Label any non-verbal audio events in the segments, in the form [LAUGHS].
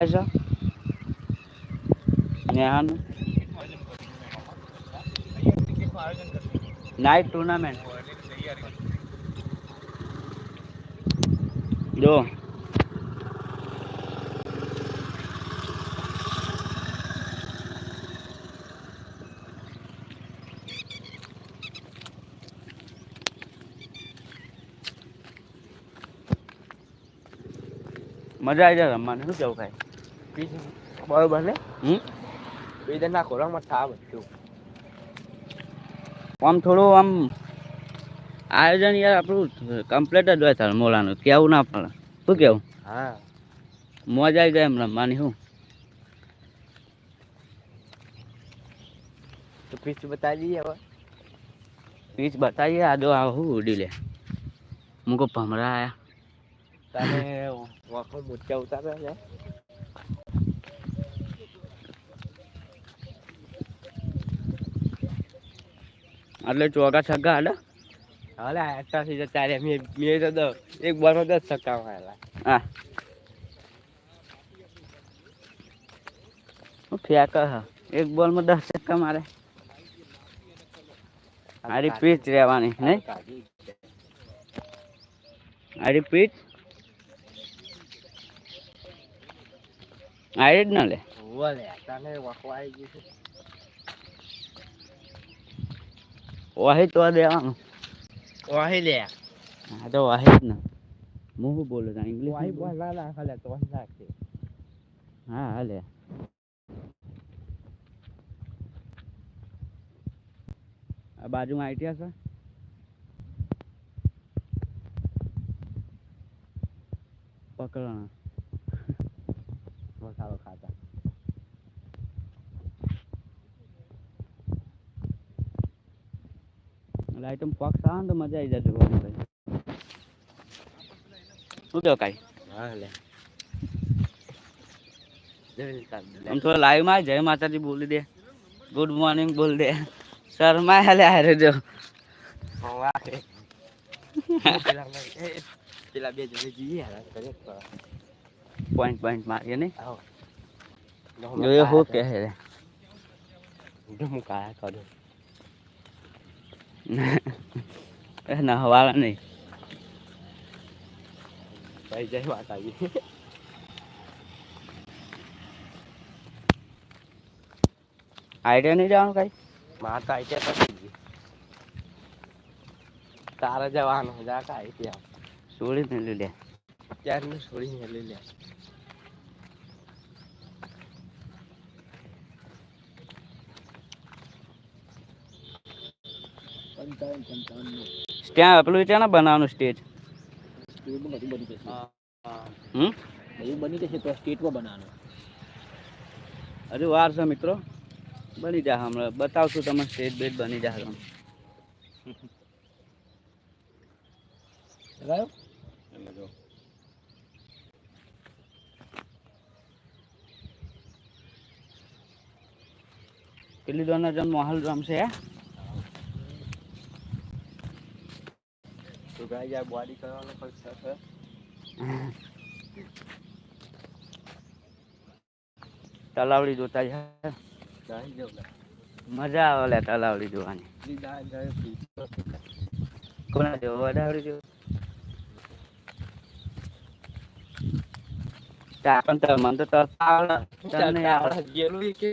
છે નેહાનું night tournament જો. મજા આવી જાય રમવાની. શું કેવું કાંઈ? બરોબર ને? હમ? વેદનના ખોરાકમાં થા બધું. આમ થોડું આમ આયોજન યાર આપણું કમ્પ્લીટ જ હોય થર્મોલાનું કેવું ના પડે. શું કેવું? હા. મોજ આવી જાય એમ રમવાની શું? તો પીચ બતાવી દઈએ હવે. પીચ બતાવીએ આ જો આ ઉડી લે. મુકો ભમરા આયા. તને વખત મોટા ઉતારે છે. એટલે ચોકા છગ્ગા હાલે હવે અઠાસી જતા રે મેં મેં તો દસ એક બોલમાં દસ છક્કા મારેલા હા. ફેંક હ. એક બોલમાં દસ છક્કા મારે. આરી પીચ રહેવાની નહીં? આરી પીચ આરી જ ન લે. તને વખવાઈ ગયું છે વાહી તો દેવાનું વાહી લે. હા તો વાહી જ ને. હું શું બોલું છું ઇંગ્લિશ વાહી બોલ? ના તો વાહી નાખે હા હાલે. આ બાજુમાં આઈટી હશે પકડવાના. મસાલો ખાતા આઈટમ પગ આવે તો મજા આવી જશે જોવાની ભાઈ. શું કહો કાંઈ? હા લે. આમ થોડા લાઈવમાં જય માતાજી બોલી દે. ગુડ મોર્નિંગ બોલ દે. શર્મા હાલે હારે જો. પેલા બે જોડે જઈએ પોઈન્ટ પોઈન્ટ મારીએ નહીં? આવો. જો એ શું કહે રે હું કાયા કરું? [LAUGHS] એ નહવાળા નહીં. ભાઈ જય માતાજી. આઈડિયા નહીં જવાનું કાંઈ? માતા આઈ ત્યાં પછી તારે જવાનું જા કાંઈ ત્યાં. છોડી ને લઈ લે. ત્યારનું છોડીને લઈ લે. ત્યાં પેલું છે ને બનાવવાનું સ્ટેજ? હમ? બની જશે તો સ્ટેટમાં બનાવવાનું હજુ વાર છે મિત્રો. બની જાય હમણાં. બતાવશું તમે સ્ટેજ બેજ બની જા તમે પેલી દોના જન માહોલ રમશે હે જાય બોડી કરવાનો પૈસા છે. તલાવડી જોતા છે. મજા આવે લે તલાવડી જોવાની. કોના જેવો વડાવડી જેવો તા પણ મને તો તરતા આવડે ગયેલું કે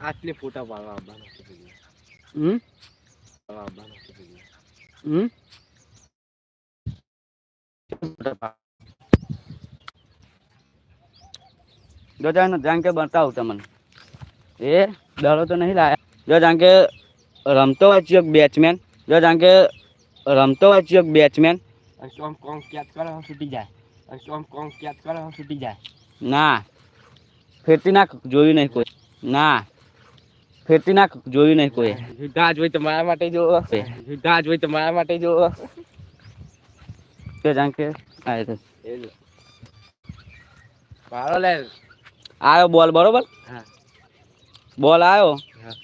આટલે ફોટા પાડવા આવવાનો હમ? આવવાના હમ? જો જાણ જાણ કે બતાવું તમને. એ દડો તો નહીં લાયા. જો જાણ કે રમતો વાંચ્યો બેચમેન જો જાણ કે રમતો વાંચ્યો અને ચોમ કોમ ક્યાત કરે છૂટી જાય. ચોમ કોમ ક્યાત કરે છૂટી જાય. ના. ફેરતી નાખ જોયું નહીં કોઈ. ના. ફેરતી નાખ જોયું નહીં કોઈ. યુદ્ધા જ હોય તો મારા માટે જો યુદ્ધા જ હોય તો મારા માટે જો કે જાણ કે? મારો લે. આવ્યો બોલ બરોબર? બોલ આવ્યો.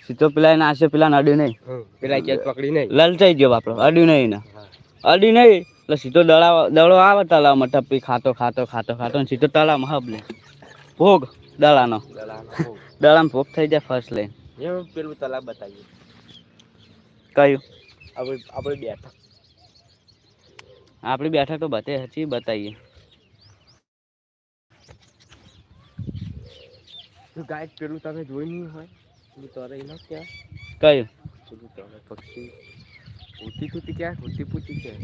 સીધો પેલા નાશે પેલા અડ્યું નહીં. પેલા કેચ પકડી નહીં. લલચાઈ ગયો બાપડો અડ્યું નહીં ને અડ્યું અડી નહીં એટલે સીધો દડા દડો આવે તળાવમાં ટપ્પી ખાતો ખાતો ખાતો ખાતો ને સીધો તળાવમાં હબ લે. ભોગ દડાનો. દડા માં ભોગ થઈ જાય ફર્સ્ટ લઈને એમ પેલું તલાવ બતાવીએ. કયું? આપણે આપણે બેઠક. આપણી બેઠક તો બતે હચી બતાવીએ તો ગાય પેલું તમે જોઈ નહીં હોય પેલું તરે ન ક્યાં? કયું? પેલું તરે પક્ષી. ઉતી તૂતી ક્યાં? ઉતી પૂતી ક્યાં?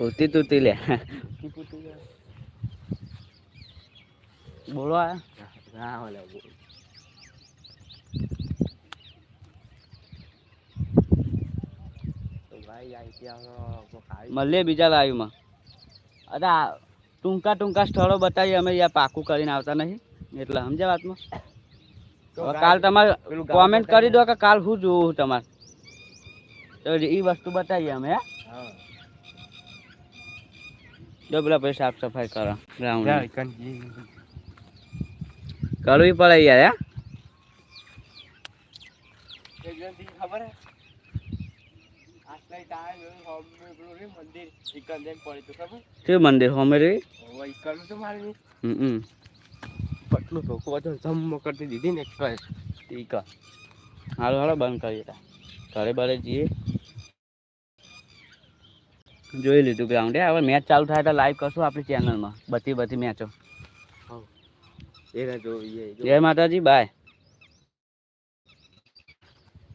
ઉતી તૂતી લે. ઉતી પૂતી બોલો આ. ના ઓલા બોલ ભાઈ મળીએ બીજા લાઈવમાં. અરે ટૂંકા ટૂંકા સ્થળો બતાવીએ અમે યા પાકું કરીને આવતા નહીં. એટલે સમજ્યા વાતમાં? કાલ તમારે કોમેન્ટ કરી દો કે કાલ શું જોવું તમારે. તો એ વસ્તુ બતાવીએ અમે હે? હા. જો પેલા પછી સાફ સફાઈ કરો ગ્રાઉન્ડ કરવી પડે યાર હે? ખબર મંદિર? હોમે રે પટલું ધોકો બધો જમ કરતી દીધી ને એક ઠીક હાલો હાલો બંધ કરીએ. ઘરે બરે જઈએ. જોઈ લીધું ગ્રાઉન્ડ હવે મેચ ચાલુ થાય તો લાઈવ કરશું આપણી ચેનલમાં બધી બધી મેચો જય માતાજી બાય.